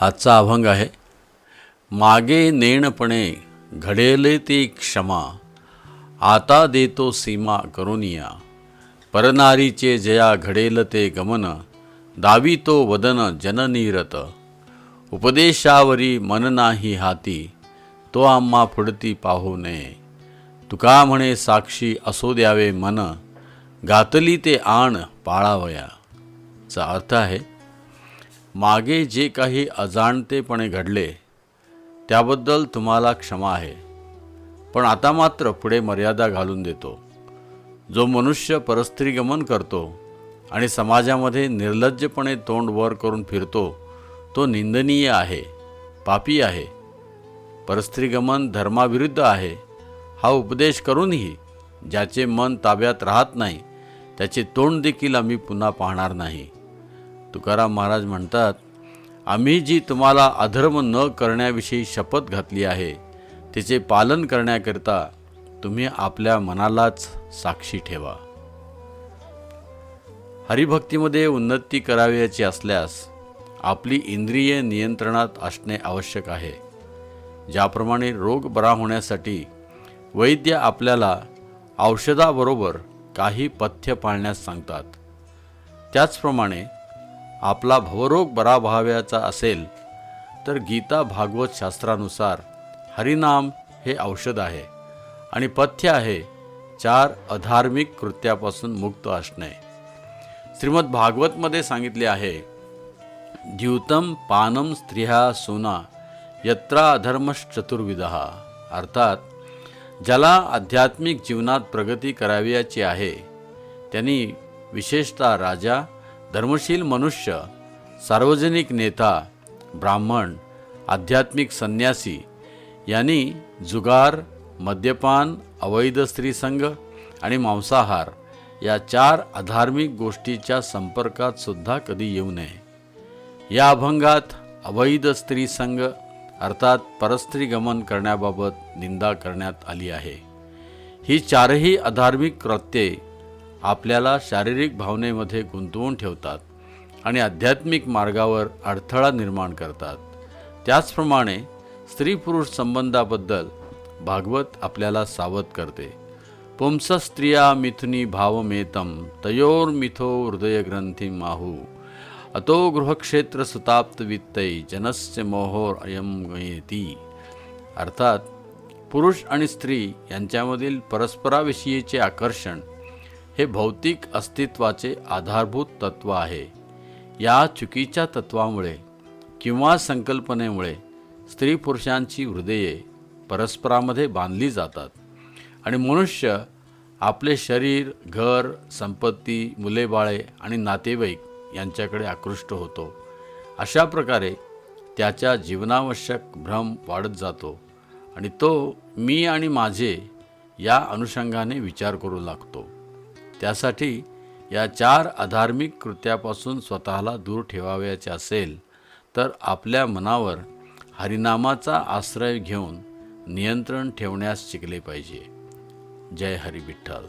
आजचा अभंग आहे. मागे नेणपणे घडेल ते क्षमा आता देतो सीमा करुनिया. परनारीचे जया घडेल ते गमन दावी तो वदन जननीरत उपदेशावरी मन नाही हाती तो आम्हा पुढती पाहू नये. तुका म्हणे साक्षी असो द्यावे मन गातली ते आण पाळावया. चा अर्थ आहे मागे जे काही अजाणतेपणे घडले त्याबद्दल तुम्हाला क्षमा आहे. पण आता मात्र पुढे मर्यादा घालून देतो. जो मनुष्य परस्त्रीगमन करतो आणि समाजामध्ये निर्लज्जपणे तोंड वर करून फिरतो तो निंदनीय आहे पापी आहे. परस्त्रीगमन धर्माविरुद्ध आहे. हा उपदेश करूनही ज्याचे मन ताब्यात राहत नाही त्याचे तोंड देखील आम्ही पुन्हा पाहणार नाही. तुकाराम महाराज म्हणतात आम्ही जी तुम्हाला अधर्म न करण्याविषयी शपथ घातली आहे तिचे पालन करण्याकरिता तुम्ही आपल्या मनालाच साक्षी ठेवा. हरिभक्तीमध्ये उन्नती करावयाची असल्यास आपली इंद्रिय नियंत्रणात असणे आवश्यक आहे. ज्याप्रमाणे रोग बरा होण्यासाठी वैद्य आपल्याला औषधाबरोबर काही पथ्य पाळण्यास सांगतात. त्याचप्रमाणे आपला भवरोग बरा व्हावयाचा असेल तर गीता भागवत शास्त्रानुसार हरिनाम हे औषध आहे आणि पथ्य आहे चार अधार्मिक कृत्यापासून मुक्त असणे. श्रीमद भागवतमध्ये सांगितले आहे द्यूतम पानम स्त्रिया सोना यत्रा अधर्मश्चतुर्विधा अर्थात ज्याला आध्यात्मिक जीवनात प्रगती करावयाची आहे त्यांनी विशेषतः राजा धर्मशील मनुष्य सार्वजनिक नेता ब्राह्मण आध्यात्मिक संन्यासी यांनी जुगार मद्यपान अवैध स्त्रीसंग आणि मांसाहार या चार अधार्मिक गोष्टीच्या संपर्कात सुद्धा कधी येऊ नये. या अभंगात अवैध स्त्रीसंग अर्थात परस्त्री गमन करण्याबाबत निंदा करण्यात आली आहे. ही चारही अधार्मिक कृत्ये आपल्याला शारीरिक भावनेमध्ये गुंतवून ठेवतात आणि आध्यात्मिक मार्गावर अडथळा निर्माण करतात. त्याचप्रमाणे स्त्री पुरुष संबंधाबद्दल भागवत आपल्याला सावध करते. पुंस स्त्रिया मिथुनी भावमेतम तयोर्मिथो हृदयग्रंथी माहू। अतो गृहक्षेत्र सुताप्तवित्तै जनस्य मोहोर अयम गयेती अर्थात पुरुष आणि स्त्री यांच्यामधील परस्पराविषयीचे आकर्षण हे भौतिक अस्तित्वाचे आधारभूत तत्व आहे. या चुकीच्या तत्वामुळे किंवा संकल्पनेमुळे स्त्री पुरुषांची हृदये परस्परामध्ये बांधली जातात आणि मनुष्य आपले शरीर घर संपत्ती मुलेबाळे आणि नातेवाईक यांच्याकडे आकृष्ट होतो. अशा प्रकारे त्याच्या जीवनावश्यक भ्रम वाढत जातो आणि तो मी आणि माझे या अनुषंगाने विचार करू लागतो. त्यासाठी या चार अधार्मिक कृत्यापासून स्वतःला दूर ठेवावयाचे असेल तर आपल्या मनावर हरिनामाचा आश्रय घेऊन नियंत्रण ठेवण्यास शिकले पाहिजे. जय हरी विठ्ठल